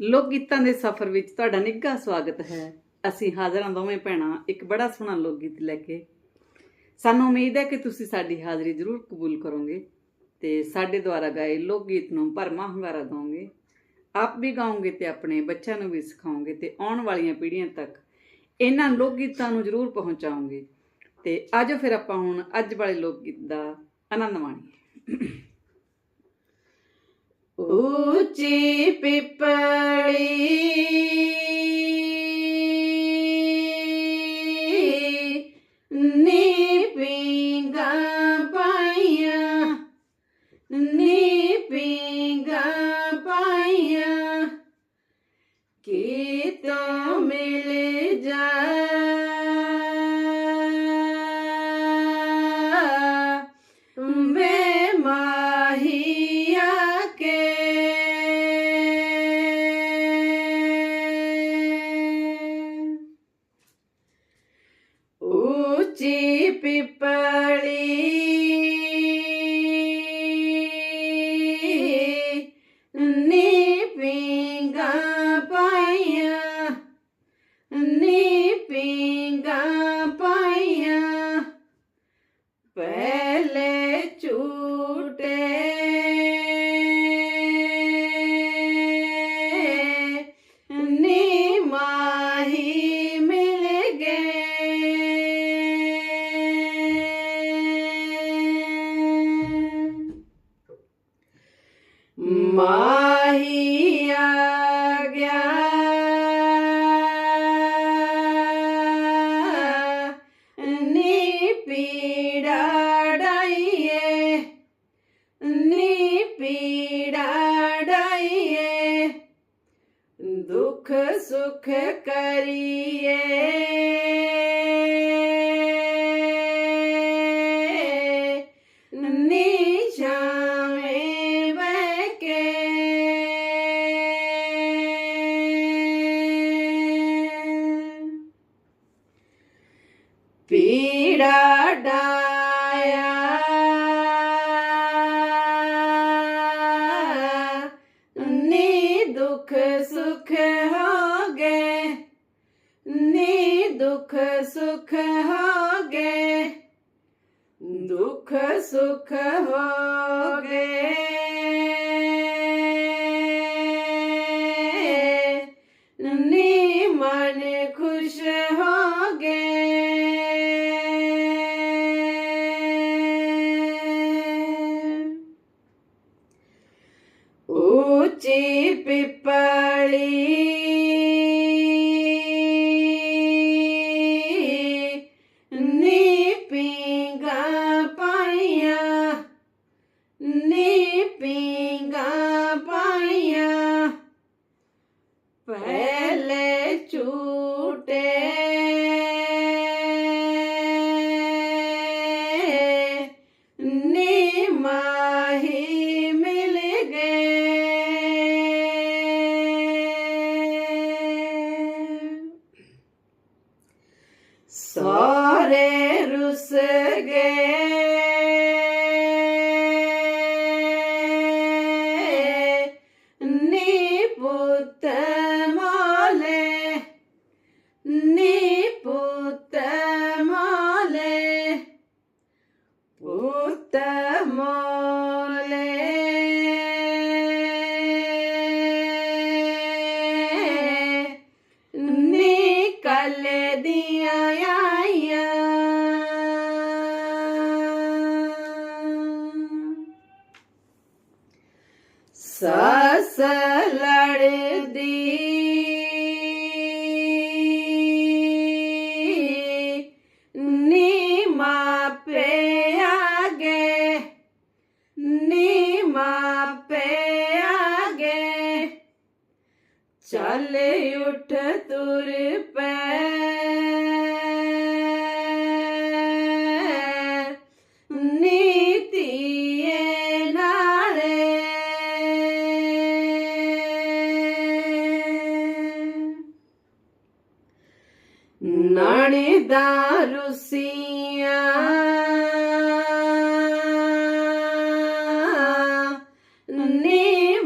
ਲੋਕ ਗੀਤਾਂ ਦੇ ਸਫ਼ਰ ਵਿੱਚ ਤੁਹਾਡਾ ਨਿੱਘਾ ਸਵਾਗਤ ਹੈ। ਅਸੀਂ ਹਾਜ਼ਰਾਂ ਦੋਵੇਂ ਭੈਣਾਂ, ਇੱਕ ਬੜਾ ਸੋਹਣਾ ਲੋਕ ਗੀਤ ਲੈ ਕੇ। ਸਾਨੂੰ ਉਮੀਦ ਹੈ ਕਿ ਤੁਸੀਂ ਸਾਡੀ ਹਾਜ਼ਰੀ ਜ਼ਰੂਰ ਕਬੂਲ ਕਰੋਗੇ ਤੇ ਸਾਡੇ ਦੁਆਰਾ ਗਾਏ ਲੋਕ ਗੀਤ ਨੂੰ ਭਰਮਾ ਹੁੰਗਾਰਾ ਦਿਓਗੇ ਆਪ ਵੀ ਗਾਓਗੇ ਤੇ ਆਪਣੇ ਬੱਚਿਆਂ ਨੂੰ ਵੀ ਸਿਖਾਓਗੇ ਤੇ ਆਉਣ ਵਾਲੀਆਂ ਪੀੜ੍ਹੀਆਂ ਤੱਕ ਇਹਨਾਂ ਲੋਕ ਗੀਤਾਂ ਨੂੰ ਜ਼ਰੂਰ ਪਹੁੰਚਾਓਗੇ। ਤੇ ਆਜੋ ਫਿਰ ਆਪਾਂ ਹੁਣ ਅੱਜ ਵਾਲੇ ਲੋਕ ਗੀਤ ਦਾ ਆਨੰਦ ਮਾਣੀਏ। ਉੱਚੀ ਪਿਪੜੀ ਕੀ ਮਾਹੀ ਆ ਗਿਆ। ਨੀ ਪੀੜਾ ਡਾਈਏ ਨੀ ਪੀੜਾ ਡਾਈਏ ਦੁੱਖ ਸੁਖ ਕਰੀਏ। ਪੀੜਾ ਡਾਇਆ ਨੀ ਦੁੱਖ ਸੁਖ ਹੋ ਗਏ ਨੀ ਦੁੱਖ ਸੁਖ ਹੋ ਗਏ ਦੁੱਖ ਸੁਖ ਹੋ ਗਏ ਉੱਚੀ ਪਿਪੜੀ ਨੀ ਸਸ ਲੜਦੀ। ਨੀ ਮਾਪੇ ਆਗੇ ਨੀ ਮਾਪੇ ਆਗੇ ਚੱਲ ਉੱਠ ਤੁਰ ਪੈ। ਨਾਣੇ ਦਾ ਰੁਸੀਆਂ ਨੀ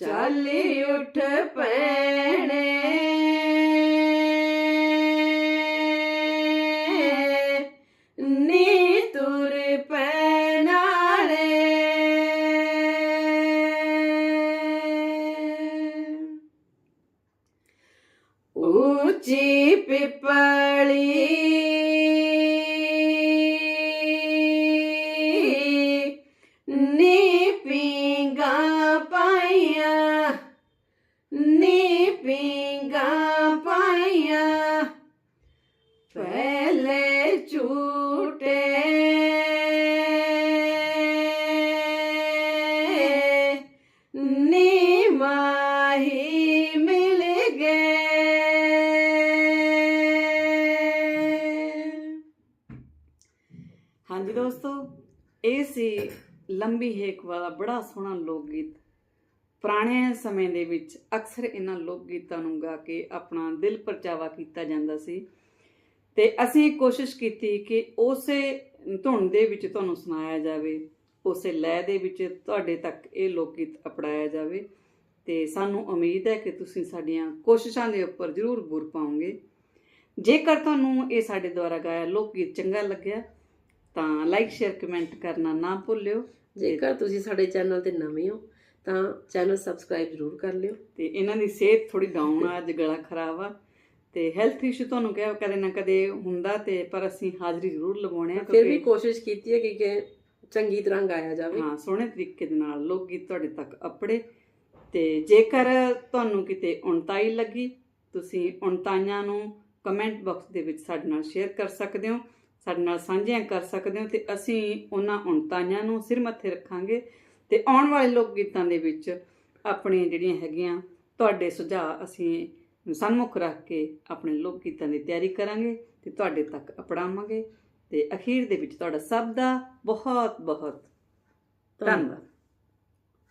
ਚਾਲੀ ਉੱਠ ਪੈਣੇ ਨੀ ਤੁਰ ਪੈਨਾਲੇ ਉੱਚੀ ਪਿਪਲੀ ਨੀ ਮਾਹੀ ਮਿਲ ਗਏ। ਹਾਂਜੀ ਦੋਸਤੋ, ਇਹ ਸੀ ਲੰਬੀ ਹੇਕ ਵਾਲਾ ਬੜਾ ਸੋਹਣਾ ਲੋਕ ਗੀਤ ਪੁਰਾਣੇ ਸਮੇਂ ਦੇ ਵਿੱਚ ਅਕਸਰ ਇਹਨਾਂ ਲੋਕ ਗੀਤਾਂ ਨੂੰ ਗਾ ਕੇ ਆਪਣਾ ਦਿਲ ਪਰਚਾਵਾ ਕੀਤਾ ਜਾਂਦਾ ਸੀ। ਤੇ ਅਸੀਂ ਕੋਸ਼ਿਸ਼ ਕੀਤੀ ਕਿ ਉਸੇ ਧੁਨ ਦੇ ਵਿੱਚ ਤੁਹਾਨੂੰ ਸੁਣਾਇਆ ਜਾਵੇ। ਉਸੇ ਲੈਅ ਦੇ ਵਿੱਚ ਤੁਹਾਡੇ ਤੱਕ ਇਹ ਲੋਕ ਗੀਤ ਅਪਣਾਇਆ ਜਾਵੇ ਤੇ ਸਾਨੂੰ ਉਮੀਦ ਹੈ ਕਿ ਤੁਸੀਂ ਸਾਡੀਆਂ ਕੋਸ਼ਿਸ਼ਾਂ ਦੇ ਉੱਪਰ ਜ਼ਰੂਰ ਬੁਰ ਪਾਓਗੇ। ਜੇਕਰ ਤੁਹਾਨੂੰ ਇਹ ਸਾਡੇ ਦੁਆਰਾ ਗਾਇਆ ਲੋਕ ਗੀਤ ਚੰਗਾ ਲੱਗਿਆ ਤਾਂ ਲਾਈਕ ਸ਼ੇਅਰ ਕਮੈਂਟ ਕਰਨਾ ਨਾ ਭੁੱਲਿਓ। ਜੇਕਰ ਤੁਸੀਂ ਸਾਡੇ ਚੈਨਲ ਤੇ ਨਵੇਂ ਹੋ ਤਾਂ ਚੈਨਲ ਸਬਸਕ੍ਰਾਈਬ ਜ਼ਰੂਰ ਕਰ ਲਿਓ। ਤੇ ਇਹਨਾਂ ਦੀ ਸਿਹਤ ਥੋੜੀ ਡਾਊਨ ਆ ਅੱਜ ਗਲਾ ਖਰਾਬ ਆ ਤੇ ਹੈਲਥ ਇਸ਼ੂ ਤੁਹਾਨੂੰ ਕਿਹਾ ਕਦੇ ਨਾ ਕਦੇ ਹੁੰਦਾ ਤੇ ਪਰ ਅਸੀਂ ਹਾਜ਼ਰੀ ਜ਼ਰੂਰ ਲਗਾਉਣੇ ਆ ਫਿਰ ਵੀ ਕੋਸ਼ਿਸ਼ ਕੀਤੀ ਹੈ ਕਿ ਕਿ ਚੰਗੀ ਤਰ੍ਹਾਂ ਗਾਇਆ ਜਾਵੇ। ਹਾਂ, ਸੋਹਣੇ ਤਰੀਕੇ ਦੇ ਨਾਲ ਲੋਕ ਗੀਤ ਤੁਹਾਡੇ ਤੱਕ ਅਪੜੇ। ਤੇ ਜੇਕਰ ਤੁਹਾਨੂੰ ਕਿਤੇ ਉਣਤਾਈ ਲੱਗੀ, ਤੁਸੀਂ ਉਣਤਾਈਆਂ ਨੂੰ ਕਮੈਂਟ ਬਾਕਸ ਦੇ ਵਿੱਚ ਸਾਡੇ ਨਾਲ ਸ਼ੇਅਰ ਕਰ ਸਕਦੇ ਹੋ, ਸਾਡੇ ਨਾਲ ਸਾਂਝੀਆਂ ਕਰ ਸਕਦੇ ਹੋ ਤੇ ਅਸੀਂ ਉਹਨਾਂ ਉਣਤਾਈਆਂ ਨੂੰ ਸਿਰ ਮੱਥੇ ਰੱਖਾਂਗੇ ਤੇ ਆਉਣ ਵਾਲੇ ਲੋਕ ਗੀਤਾਂ ਦੇ ਵਿੱਚ ਆਪਣੀਆਂ ਜਿਹੜੀਆਂ ਹੈਗੀਆਂ, ਤੁਹਾਡੇ ਸੁਝਾਅ ਅਸੀਂ ਸਨਮੁਖ ਰੱਖ ਕੇ ਆਪਣੇ ਲੋਕ ਗੀਤਾਂ ਦੀ ਤਿਆਰੀ ਕਰਾਂਗੇ ਤੇ ਤੁਹਾਡੇ ਤੱਕ ਅਪਣਾਵਾਂਗੇ। ਤੇ ਅਖੀਰ ਦੇ ਵਿੱਚ ਤੁਹਾਡਾ ਸਭ ਦਾ ਬਹੁਤ ਬਹੁਤ ਧੰਨਵਾਦ।